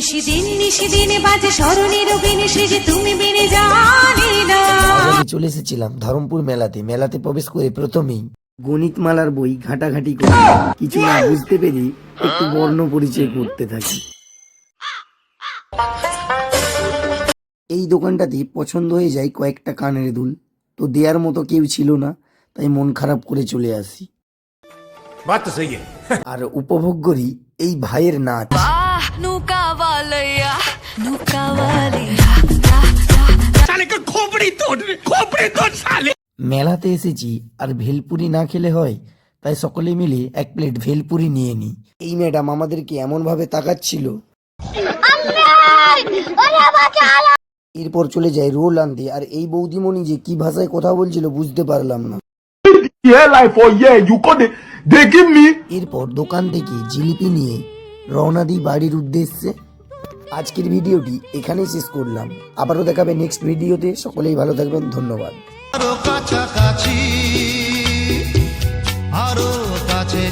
নিশিদিন বাজে বিনে তুমি বিনে জানি না। চলে এসেছিলাম ধরমপুর মেলাতে মেলাতে প্রবেশ করে প্রথমেই গণিত মালার বই ঘাটাঘাটি করে কিছু না বুঝতে পেরে একটু বর্ণ পরিচয় করতে থাকি। এই দোকানটাতে পছন্দ হয়ে যায় কয়েকটা কানের দুল। তো দেয়ার মতো কেউ ছিল না তাই মন খারাপ করে চলে আসি। আর উপভোগ করি এই ভাইয়ের নাচ। মেলাতে এসেছি আর ভেলপুরি না খেলে হয় তাই সকলে মিলে এক প্লেট ভেলপুরি নিয়ে নি এই ম্যাডাম আমাদেরকে এমনভাবে তাকাচ্ছিল। এরপর চলে যায় রোল আনতে আর এই বৌদিমণি যে কি ভাষায় কথা বলছিল বুঝতে পারলাম না। এরপর দোকান থেকে জিলিপি নিয়ে রওনা দিই বাড়ির উদ্দেশ্যে। আজকের ভিডিওটি এখানেই শেষ করলাম। আবারও দেখাবে নেক্সট ভিডিওতে। সকলেই ভালো থাকবেন। ধন্যবাদ। আরও কাছাকাছি, আরও কাছে